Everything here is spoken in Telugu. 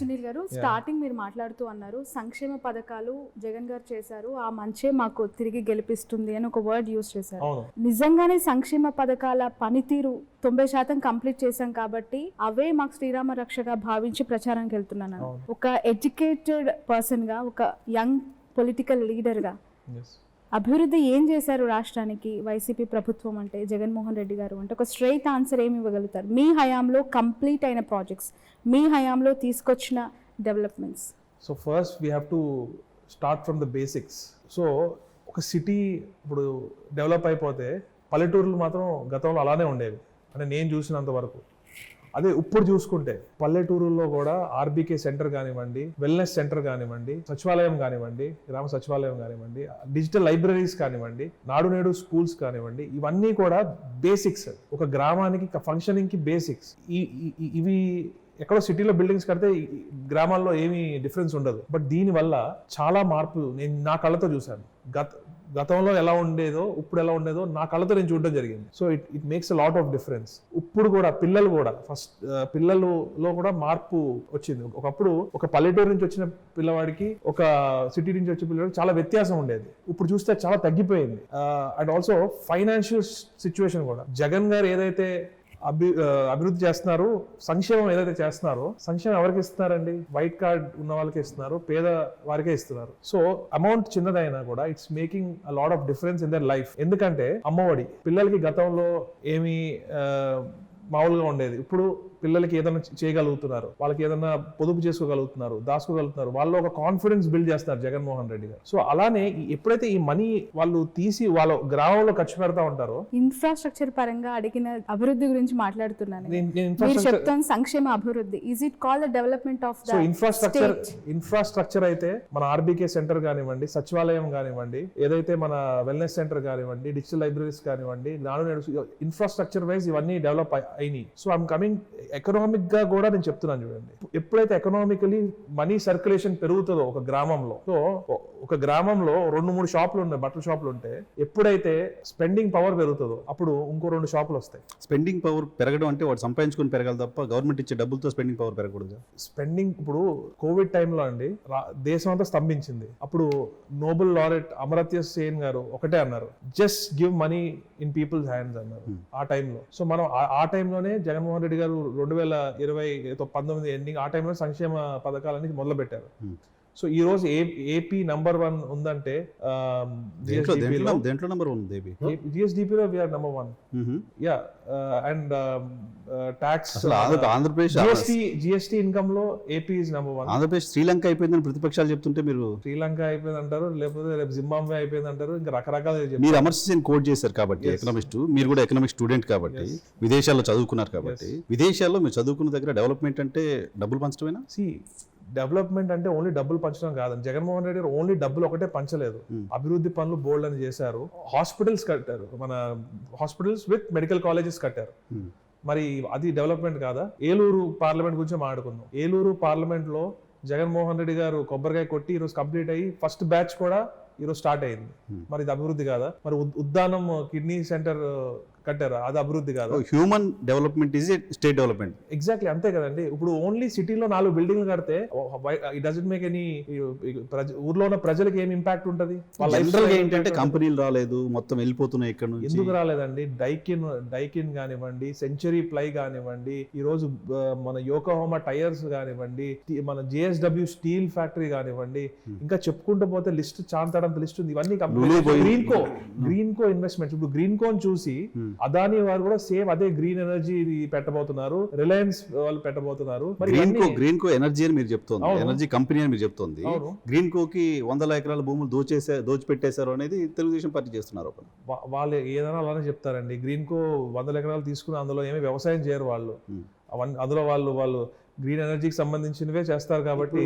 సునీల్ గారు స్టార్టింగ్ మీరు మాట్లాడుతూ అన్నారు సంక్షేమ పథకాలు జగన్ గారు చేశారు ఆ మంచే మాకు తిరిగి గెలిపిస్తుంది అని ఒక వర్డ్ యూజ్ చేశారు నిజంగానే సంక్షేమ పథకాల పనితీరు తొంభై శాతం కంప్లీట్ చేశాం కాబట్టి అవే మాకు శ్రీరామ రక్షగా భావించి ప్రచారానికి వెళ్తున్నాను. ఒక ఎడ్యుకేటెడ్ పర్సన్గా ఒక యంగ్ పొలిటికల్ లీడర్గా. అభివృద్ధి ఏం చేశారు రాష్ట్రానికి? వైసీపీ ప్రభుత్వం అంటే జగన్మోహన్ రెడ్డి గారు అంటే ఒక స్ట్రైట్ ఆన్సర్ ఏమి ఇవ్వగలుగుతారు? మీ హయాంలో కంప్లీట్ అయిన ప్రాజెక్ట్స్ మీ హయాంలో తీసుకొచ్చిన developments so first we have to start from the basics so ఒక సిటీ ఇప్పుడు డెవలప్ అయిపోతే పల్లెటూర్లు మాత్రం గతంలో అలానే ఉండేవి. అంటే నేను చూసినంత వరకు. అదే ఇప్పుడు చూసుకుంటే పల్లెటూరుల్లో కూడా ఆర్బీకే సెంటర్ కానివ్వండి వెల్నెస్ సెంటర్ కానివ్వండి సచివాలయం కానివ్వండి గ్రామ సచివాలయం కానివ్వండి డిజిటల్ లైబ్రరీస్ కానివ్వండి నాడు నేడు స్కూల్స్ కానివ్వండి ఇవన్నీ కూడా బేసిక్స్ ఒక గ్రామానికి ఫంక్షనింగ్కి బేసిక్స్ ఈ- ఇవి ఎక్కడో సిటీలో బిల్డింగ్స్ కడితే గ్రామాల్లో ఏమీ డిఫరెన్స్ ఉండదు. బట్ దీని వల్ల చాలా మార్పు నేను నా కళ్ళతో చూశాను. గత గతంలో ఎలా ఉండేదో ఇప్పుడు ఎలా ఉండేదో నా కళ్ళతో నేను చూడడం జరిగింది. So it it makes a lot of difference ఇప్పుడు కూడా పిల్లలు కూడా ఫస్ట్ పిల్లలలో కూడా మార్పు వచ్చింది. ఒకప్పుడు ఒక పల్లెటూరు నుంచి వచ్చిన పిల్లవాడికి ఒక సిటీ నుంచి వచ్చే పిల్లవాడికి చాలా వ్యత్యాసం ఉండేది. ఇప్పుడు చూస్తే చాలా తగ్గిపోయింది. అండ్ ఆల్సో ఫైనాన్షియల్ సిచ్యువేషన్ కూడా. జగన్ గారు ఏదైతే అభి అభివృద్ధి చేస్తున్నారు. సంక్షేమం ఏదైతే చేస్తున్నారో సంక్షేమం ఎవరికి ఇస్తున్నారండి? వైట్ కార్డ్ ఉన్న వాళ్ళకి ఇస్తున్నారు పేద వారికే ఇస్తున్నారు. సో అమౌంట్ చిన్నదైనా కూడా it's making a lot of difference in their life. ఎందుకంటే అమ్మఒడి పిల్లలకి గతంలో ఏమి మామూలుగా ఉండేది. ఇప్పుడు పిల్లలకి ఏదైనా చేయగలుగుతున్నారు. వాళ్ళకి ఏదైనా పొదుపు చేసుకోగలుగుతున్నారు దాచుకోగలుగుతున్నారు. వాళ్ళు ఒక కాన్ఫిడెన్స్ బిల్డ్ చేస్తున్నారు జగన్మోహన్ రెడ్డి గారు. సో అలానే ఎప్పుడైతే ఈ మనీ వాళ్ళు తీసి వాళ్ళ గ్రామంలో ఖర్చు పెడతా ఉంటారో ఇన్ఫ్రాస్ట్రక్చర్ పరంగా అడిగిన అభివృద్ధి గురించి మాట్లాడుతున్నాను మీరు చెప్తాను సంక్షేమ అభివృద్ధి. Is it call the development of so infrastructure infrastructure అయితే మన ఆర్బీకే సెంటర్ కానివ్వండి సచివాలయం కానివ్వండి ఏదైతే మన వెల్నెస్ సెంటర్ కానివ్వండి డిజిటల్ లైబ్రరీస్ కానివ్వండి నాడు నేడు ఇన్ఫ్రాస్ట్రక్చర్ వైజ్ ఇవన్నీ డెవలప్ అయినాయి. సో ఐమ్ కమింగ్ ఎకనామిక్గా కూడా నేను చెప్తున్నాను చూడండి. ఎప్పుడైతే ఎకనామికలీ మనీ సర్క్యులేషన్ పెరుగుతుందో ఒక గ్రామంలో సో ఒక గ్రామంలో రెండు మూడు షాపులు ఉన్నాయి బట్టల షాపులు ఉంటే ఎప్పుడైతే స్పెండింగ్ పవర్ పెరుగుతుందో అప్పుడు ఇంకో రెండు షాపులు వస్తాయి. స్పెండింగ్ పవర్ పెరగడం అంటే వాడు సంపాదించుకొని పెరగాలి తప్ప గవర్నమెంట్ ఇచ్చే డబ్బులతో స్పెండింగ్ పవర్ పెరగకూడదు స్పెండింగ్ ఇప్పుడు కోవిడ్ టైంలో అండి దేశం అంతా స్తంభించింది. అప్పుడు నోబెల్ లారెట్ అమరత్య సేన్ గారు ఒకటే అన్నారు just give money in people's hands అన్నారు. ఆ టైంలో సో మనం ఆ- ఆ టైంలోనే జగన్మోహన్ రెడ్డి గారు రెండు వేల ఇరవై పంతొమ్మిది ఎండింగ్ ఆ టైంలో సంక్షేమ పథకాలని మొదలు పెట్టారు సో ఈ రోజు ఏపీ నంబర్ వన్ ఉందంటే దేంట్లో number Devi జిఎస్డిపిలో we are number one yeah and tax Andhra Pradesh GST GST ఇన్కమ్లో AP is number one Andhra Pradesh Sri Lanka అయిపోయిందని ప్రతిపక్షాలు చెప్తుంటే మీరు శ్రీలంక అయిపోయింది అంటారు లేకపోతే రేపు జింబాబ్వే అయిపోయింది అంటారు ఇంకా రకరకాల మీరు అమర్శింగ్ కోడ్ చేశారు కాబట్టి ఎకనామిస్ట్ మీరు కూడా ఎకనామిక్ స్టూడెంట్ కాబట్టి విదేశాల్లో చదువుకున్నారు కాబట్టి విదేశాల్లో మీరు చదువుకున్న దగ్గర డెవలప్మెంట్ అంటే డబ్బులు పంచడమేనా? సి డెవలప్మెంట్ అంటే ఓన్లీ డబ్బులు పంచడం కాదండి జగన్మోహన్ రెడ్డి గారు ఓన్లీ డబ్బులు ఒకటే పంచలేదు. అభివృద్ధి పనులు బోల్డ్ అని చేశారు. హాస్పిటల్స్ కట్టారు. మన హాస్పిటల్స్ విత్ మెడికల్ కాలేజెస్ కట్టారు. మరి అది డెవలప్మెంట్ కాదా? ఏలూరు పార్లమెంట్ గురించి మాట్లాడుకుందాం. ఏలూరు పార్లమెంట్లో జగన్మోహన్ రెడ్డి గారు కొబ్బరికాయ కొట్టి ఈరోజు కంప్లీట్ అయ్యి ఫస్ట్ బ్యాచ్ కూడా ఈరోజు స్టార్ట్ అయింది. మరి ఇది అభివృద్ధి కాదా? మరి ఉద్- ఉద్దానం కిడ్నీ సెంటర్ కట్టారా. అది అభివృద్ధి కాదా. Human development is state development exactly అంతే కదండి. ఇప్పుడు ఓన్లీ సిటీలో నాలుగు బిల్డింగ్లు కడితే ఇట్ డజంట్ మేక్ ఎనీ ఊర్లో ఉన్న ప్రజలకు ఏం ఇంపాక్ట్ ఉంటది? జనరల్ ఏంటంటే కంపెనీలు రాలేదు మొత్తం వెళ్ళిపోతున్నాయి ఇక్కడ నుంచి. ఎందుకు రాలేదండి? డైకిన్ డైకిన్ కానివ్వండి సెంచరీ ప్లై కానివ్వండి ఈ రోజు మన యోకోహోమా టైర్స్ కానివ్వండి మన జేఎస్డబ్ల్యూ స్టీల్ ఫ్యాక్టరీ కానివ్వండి ఇంకా చెప్పుకుంటూ పోతే లిస్ట్ చాంతడంత లిస్ట్ ఉంది. ఇవన్నీ పోయింది. Greenko Greenko investments ఇప్పుడు గ్రీన్ కోన్ చూసి అదాని వారు కూడా సేమ్ అదే గ్రీన్ ఎనర్జీ పెట్టబోతున్నారు. రిలయన్స్ వాళ్ళు పెట్టబోతున్నారు. Greenko Greenko energy అని మీరు చెప్తోంది. ఎనర్జీ కంపెనీ అని మీరు చెప్తోంది. గ్రీన్ కోకి వందల ఎకరాల భూములు దోచేసే దోచిపెట్టేశారు అనేది తెలుగుదేశం పార్టీ చేస్తున్నారు వాళ్ళు ఏదైనా అలానే చెప్తారండి. గ్రీన్ కో వందల ఎకరాలు తీసుకుని అందులో ఏమీ వ్యవసాయం చేయరు వాళ్ళు. Hmm. అందులో వాళ్ళు వాళ్ళు గ్రీన్ ఎనర్జీకి సంబంధించినవే చేస్తారు కాబట్టి